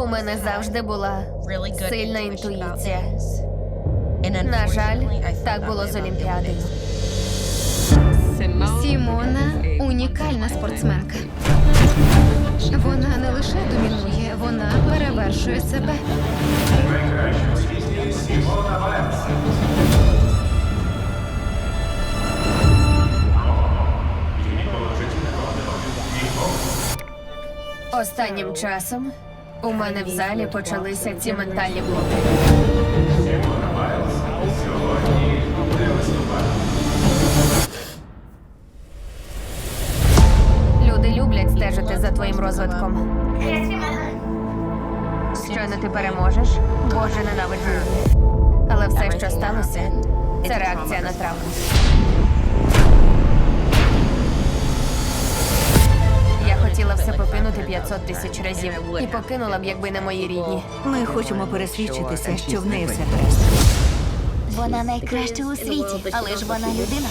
У мене завжди була сильна інтуїція. На жаль, так було з Олімпіадою. Сімона унікальна спортсменка. Вона не лише домінує, вона перевершує себе. Останнім часом у мене в залі почалися ці ментальні блоки. Люди люблять стежити за твоїм розвитком. Щойно ти переможеш, Боже, ненавиджу. Але все, що сталося, це реакція на травму. Все 500 тисяч разів і покинула б, якби не мої рідні. Ми хочемо пересвідчитися, що в неї все гаразд. Вона найкраща у світі, але ж вона людина.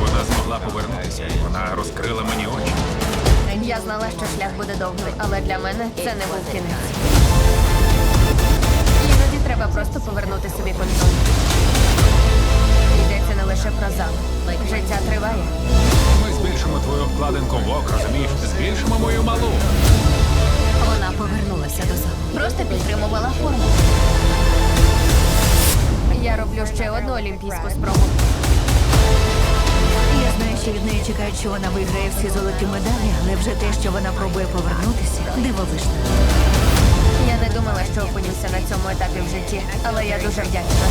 Вона змогла повернутися, і вона розкрила мені очі. Я знала, що шлях буде довгий, але для мене це не був кінець. Іноді треба просто повернути собі контроль. Обкладинку розумієш? Збільшимо мою малу. Вона повернулася до залу. Просто підтримувала форму. Я роблю ще одну олімпійську спробу. Я знаю, що від неї чекають, що вона виграє всі золоті медалі, але вже те, що вона пробує повернутися, дивовижно. Я не думала, що опинюся на цьому етапі в житті, але я дуже вдячна.